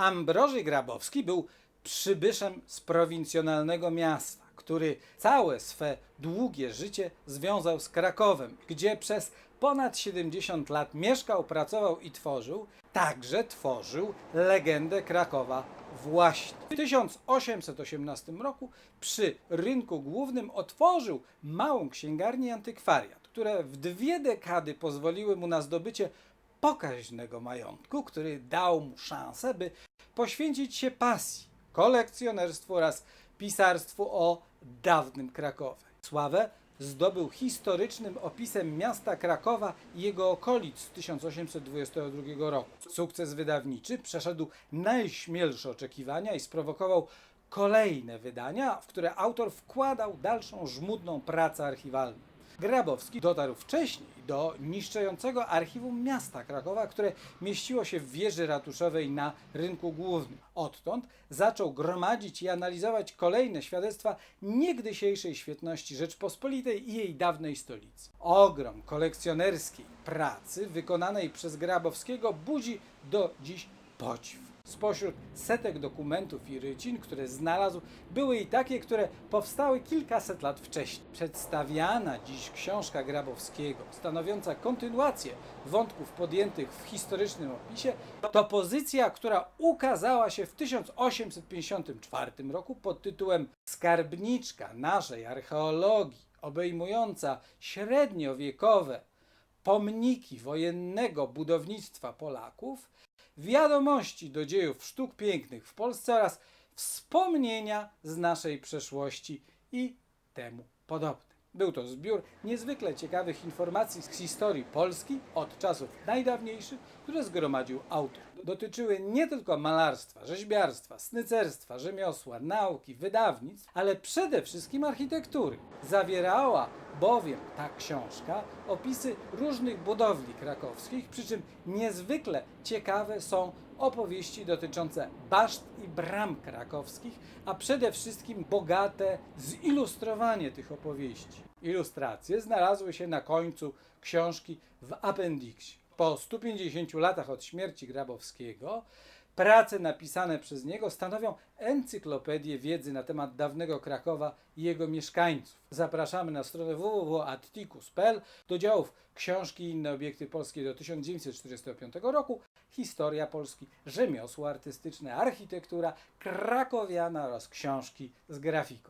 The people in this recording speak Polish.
Ambroży Grabowski był przybyszem z prowincjonalnego miasta, który całe swe długie życie związał z Krakowem, gdzie przez ponad 70 lat mieszkał, pracował i tworzył. Także tworzył legendę Krakowa właśnie. W 1818 roku przy rynku głównym otworzył małą księgarnię antykwariat, które w dwie dekady pozwoliły mu na zdobycie pokaźnego majątku, który dał mu szansę, by poświęcić się pasji, kolekcjonerstwu oraz pisarstwu o dawnym Krakowie. Sławę zdobył historycznym opisem miasta Krakowa i jego okolic z 1822 roku. Sukces wydawniczy przeszedł najśmielsze oczekiwania i sprowokował kolejne wydania, w które autor wkładał dalszą żmudną pracę archiwalną. Grabowski dotarł wcześniej do niszczącego archiwum miasta Krakowa, które mieściło się w wieży ratuszowej na rynku głównym. Odtąd zaczął gromadzić i analizować kolejne świadectwa niegdysiejszej świetności Rzeczpospolitej i jej dawnej stolicy. Ogrom kolekcjonerskiej pracy wykonanej przez Grabowskiego budzi do dziś podziw. Spośród setek dokumentów i rycin, które znalazł, były i takie, które powstały kilkaset lat wcześniej. Przedstawiana dziś książka Grabowskiego, stanowiąca kontynuację wątków podjętych w historycznym opisie, to pozycja, która ukazała się w 1854 roku pod tytułem Skarbniczka naszej archeologii, obejmująca średniowiekowe pomniki wojennego budownictwa Polaków, wiadomości do dziejów sztuk pięknych w Polsce oraz wspomnienia z naszej przeszłości i temu podobne. Był to zbiór niezwykle ciekawych informacji z historii Polski od czasów najdawniejszych, które zgromadził autor. Dotyczyły nie tylko malarstwa, rzeźbiarstwa, snycerstwa, rzemiosła, nauki, wydawnictw, ale przede wszystkim architektury. Zawierała bowiem ta książka opisy różnych budowli krakowskich, przy czym niezwykle ciekawe są opowieści dotyczące baszt i bram krakowskich, a przede wszystkim bogate zilustrowanie tych opowieści. Ilustracje znalazły się na końcu książki w appendiksie. Po 150 latach od śmierci Grabowskiego prace napisane przez niego stanowią encyklopedię wiedzy na temat dawnego Krakowa i jego mieszkańców. Zapraszamy na stronę www.atticus.pl do działów książki i inne obiekty polskie do 1945 roku, historia Polski, rzemiosło artystyczne, architektura, krakowiana oraz książki z grafiką.